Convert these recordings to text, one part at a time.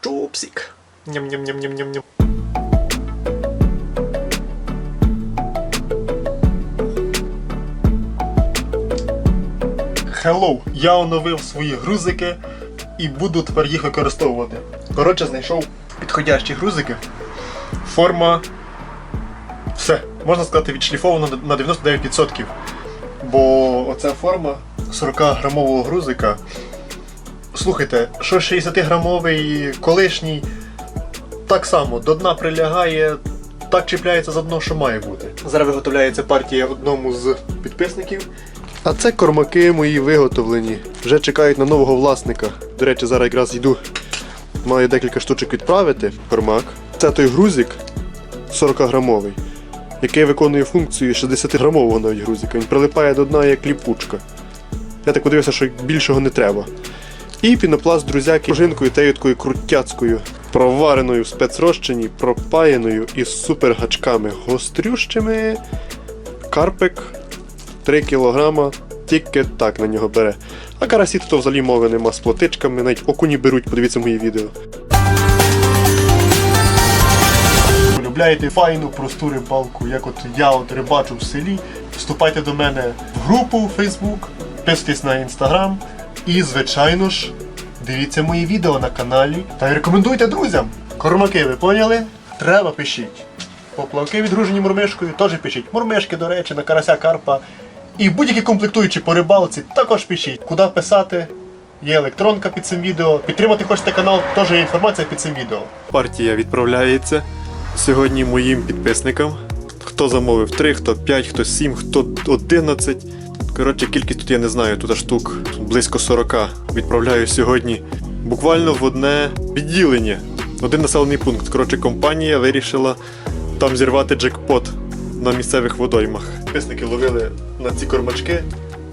Чупсик. Ням-ням-ням-ням-ням-ням. Hello! Я оновив свої грузики і буду тепер їх використовувати. Коротше, знайшов підходящі грузики. Форма. Все, можна сказати, відшліфована на 99%. Бо оця форма 40-грамового грузика. Слухайте, що 60-грамовий колишній так само до дна прилягає, так чіпляється за дно, що має бути. Зараз виготовляється партія одному з підписників. А це кормаки мої виготовлені. Вже чекають на нового власника. До речі, зараз якраз йду. Маю декілька штучок відправити. Кормак. Це той грузик 40-грамовий, який виконує функцію 60-грамового навіть грузика. Він прилипає до дна як ліпучка. Я так подивився, що більшого не треба. І пінопласт друзяки пружинкою тею такою крутяцькою, провареною в спецрозчині, пропаяною із супергачками гострющими. Карпик 3 кг, тільки так на нього бере. А карасі то взагалі мови нема з плотичками, навіть окуні беруть, подивіться мої відео. Полюбляєте файну, просту рибалку, як от я от рибачу в селі. Вступайте до мене в групу в Facebook, підписуйтесь на Instagram і, звичайно ж, дивіться мої відео на каналі та рекомендуйте друзям. Кормаки, ви поняли? Треба пишіть. Поплавки відгружені мурмишкою теж пишіть. Мурмишки, до речі, на карася карпа. І будь-які комплектуючі по рибалці також пишіть. Куди писати? Є електронка під цим відео. Підтримати хочете канал, теж є інформація під цим відео. Партія відправляється сьогодні моїм підписникам. Хто замовив 3, хто 5, хто 7, хто 11. Коротше, кількість тут я не знаю, тут штук близько 40. Відправляю сьогодні буквально в одне відділення, один населений пункт. Коротше, компанія вирішила там зірвати джекпот на місцевих водоймах. Підписники ловили на ці кормачки.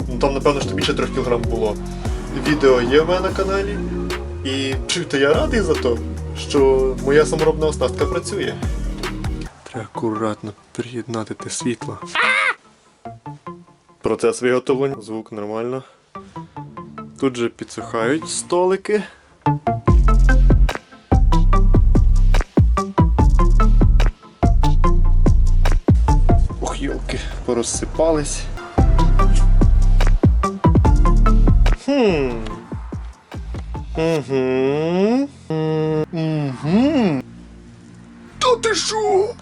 Ну там, напевно, що більше 3 кг було. Відео є в мене на каналі. І чуєте, я радий за то, що моя саморобна оснастка працює. Треба акуратно приєднати те світло. Процес виготовлення, звук нормально. Тут же підсухають столики. Ох, йолки, порозсипались. Хм. Угу. Угу. Та ти що?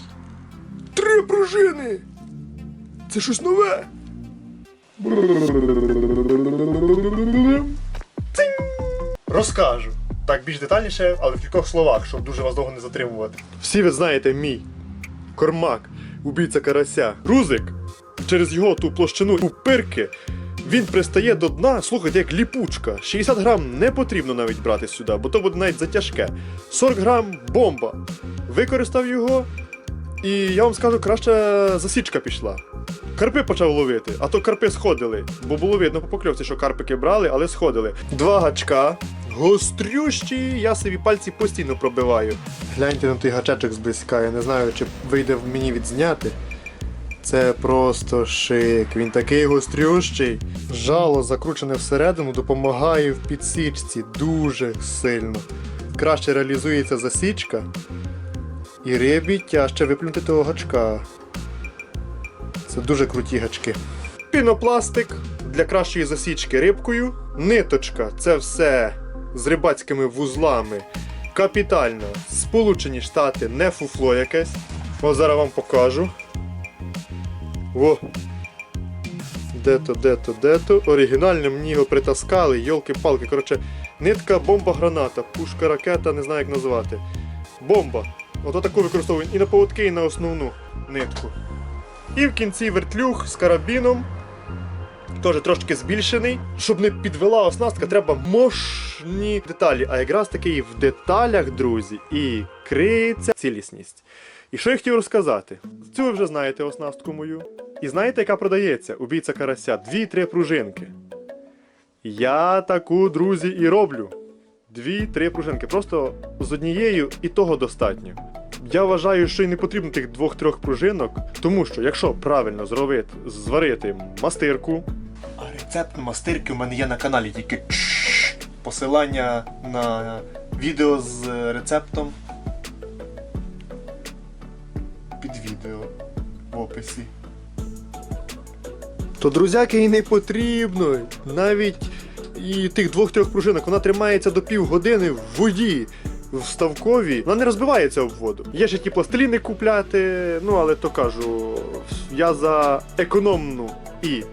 Три пружини! Це щось нове. Розкажу. Так більш детальніше, але в кількох словах, щоб дуже вас довго не затримувати. Всі ви знаєте мій кормак, убійця карася, грузик. Через його ту площину пупирки він пристає до дна, слухайте, як ліпучка. 60 грам не потрібно навіть брати сюди, бо то буде навіть затяжке. 40 грам бомба. Використав його, і я вам скажу, краще засічка пішла. Карпи почав ловити, а то карпи сходили, бо було видно по покльовці, що карпики брали, але сходили. Два гачка. Гострющі, я собі пальці постійно пробиваю. Гляньте на той гачечок зблизька, я не знаю, чи вийде мені відзняти. Це просто шик. Він такий гострющий. Жало закручене всередину допомагає в підсічці дуже сильно. Краще реалізується засічка. І рибі тяжче виплюнути того гачка. Це дуже круті гачки. Пінопластик для кращої засічки рибкою. Ниточка це все з рибацькими вузлами. Капітально. Сполучені Штати не фуфло якесь. Ось зараз вам покажу. Во. Де-то, де-то, де-то. Оригінально мені його притаскали, йолки-палки. Коротше, нитка, бомба, граната, пушка, ракета, не знаю як назвати. Бомба. Ото таку використовую і на поводки, і на основну нитку. І в кінці вертлюг з карабіном. Теж трошки збільшений. Щоб не підвела оснастка, треба мощні деталі. А якраз таки в деталях, друзі, і криється цілісність. І що я хотів розказати? Цю ви вже знаєте оснастку мою. І знаєте, яка продається убійця карася? Дві-три пружинки. Я таку, друзі, і роблю. Дві-три пружинки. Просто з однією і того достатньо. Я вважаю, що й не потрібно тих двох-трьох пружинок, тому що якщо правильно зробити, зварити мастирку. А рецепт мастирки у мене є на каналі, тільки посилання на відео з рецептом під відео в описі. То друзяки і не потрібно. Навіть і тих двох-трьох пружинок вона тримається до півгодини в воді. В ставковій, вона не розбивається об воду. Є ще ті пластиліни купляти, ну але то кажу, я за економну і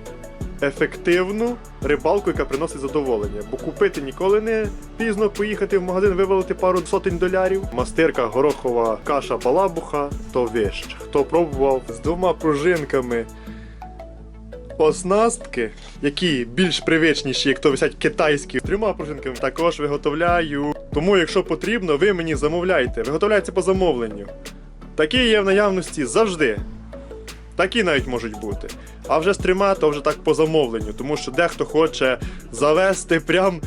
ефективну рибалку, яка приносить задоволення. Бо купити ніколи не пізно, поїхати в магазин, вивалити пару сотень долярів. Мастирка, горохова каша балабуха то вещ. Хто пробував з двома пружинками оснастки, які більш привичніші, як то висять китайські, трьома пружинками також виготовляю. Тому, якщо потрібно, ви мені замовляйте. Виготовляється по замовленню. Такі є в наявності завжди. Такі навіть можуть бути. А вже з трьома, то вже так по замовленню, тому що дехто хоче завести прям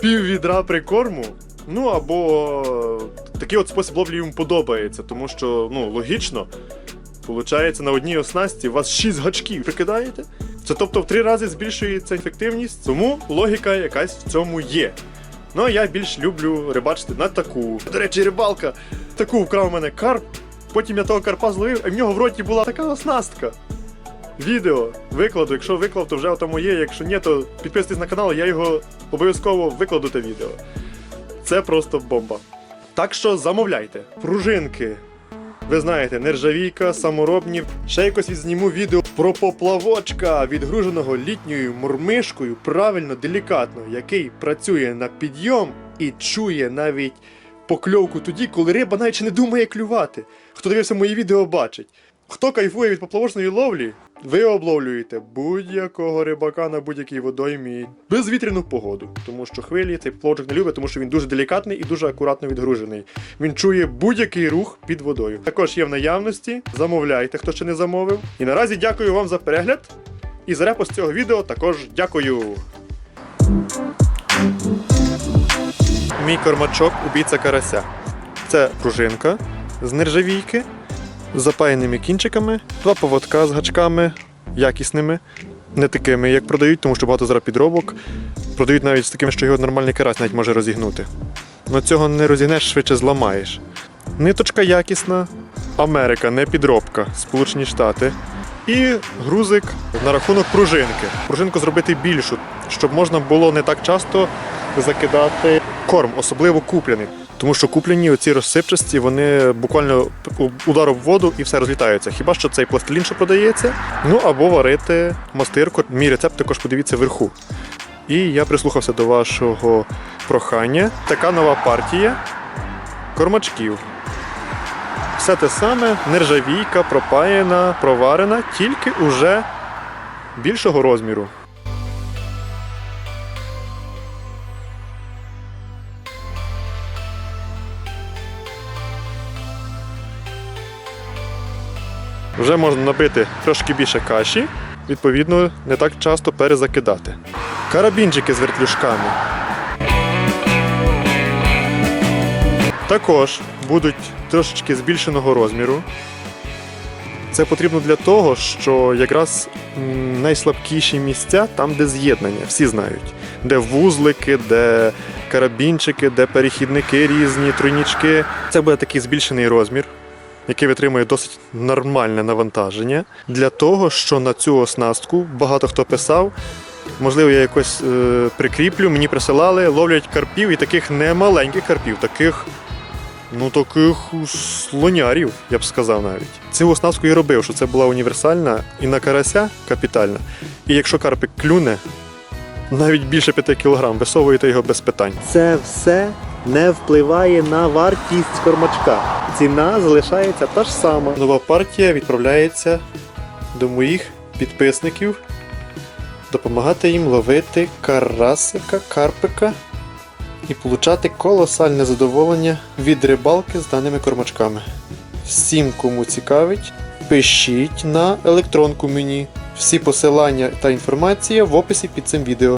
пів відра прикорму. Ну або такий от спосіб ловлі йому подобається, тому що ну, логічно. Получається, на одній оснасті у вас 6 гачків. Прикидаєте? Це тобто в три рази збільшується ефективність, тому логіка якась в цьому є. Ну а я більш люблю рибачити на таку. До речі, рибалка таку вкрав у мене карп. Потім я того карпа зловив, і в нього в роті була така оснастка. Відео викладу, якщо виклав, то вже тому є. Якщо ні, то підписуйтесь на канал, я його обов'язково викладу те відео. Це просто бомба. Так що замовляйте. Пружинки. Ви знаєте, нержавійка, саморобні. Ще якось відзніму відео про поплавочка, відгруженого літньою мормишкою, правильно, делікатно, який працює на підйом і чує навіть покльовку тоді, коли риба навіть не думає клювати. Хто дивився мої відео, бачить. Хто кайфує від поплавочної ловлі, ви обловлюєте будь-якого рибака на будь-якій водоймі безвітряну погоду, тому що хвилі цей поплавочок не любить, тому що він дуже делікатний і дуже акуратно відгружений. Він чує будь-який рух під водою. Також є в наявності. Замовляйте, хто ще не замовив. І наразі дякую вам за перегляд. І за репост цього відео також дякую. Мій кормачок убійця карася. Це пружинка з нержавійки з запаяними кінчиками, два поводка з гачками якісними, не такими, як продають, тому що багато зараз підробок. Продають навіть з такими, що його нормальний карась навіть може розігнути. Но цього не розігнеш, швидше зламаєш. Ниточка якісна, Америка, не підробка, Сполучені Штати. І грузик на рахунок пружинки. Пружинку зробити більшу, щоб можна було не так часто закидати корм, особливо купляний. Тому що куплені оці розсипчасті, вони буквально удар об воду і все розлітаються. Хіба що цей пластилін, що продається, ну або варити мастирку. Мій рецепт також подивіться вверху. І я прислухався до вашого прохання. Така нова партія кормачків. Все те саме, нержавійка, пропаяна, проварена, тільки уже більшого розміру. Вже можна набити трошки більше каші, відповідно, не так часто перезакидати. Карабінчики з вертлюжками. Також будуть трошечки збільшеного розміру. Це потрібно для того, що якраз найслабкіші місця там, де з'єднання, всі знають. Де вузлики, де карабінчики, де перехідники різні, тройнічки. Це буде такий збільшений розмір, який витримує досить нормальне навантаження. Для того, що на цю оснастку багато хто писав. Можливо, я якось е, прикріплю, мені присилали, ловлять карпів і таких немаленьких карпів, таких Ну, таких слонярів, я б сказав навіть. Цю оснастку і робив, що це була універсальна і на карася капітальна. І якщо карпик клюне, навіть більше 5 кг, висовуєте його без питань. Це все не впливає на вартість кормачка. Ціна залишається та ж сама. Нова партія відправляється до моїх підписників. Допомагати їм ловити карасика, карпика і получати колосальне задоволення від рибалки з даними кормачками. Всім, кому цікавить, пишіть на електронку мені. Всі посилання та інформація в описі під цим відео.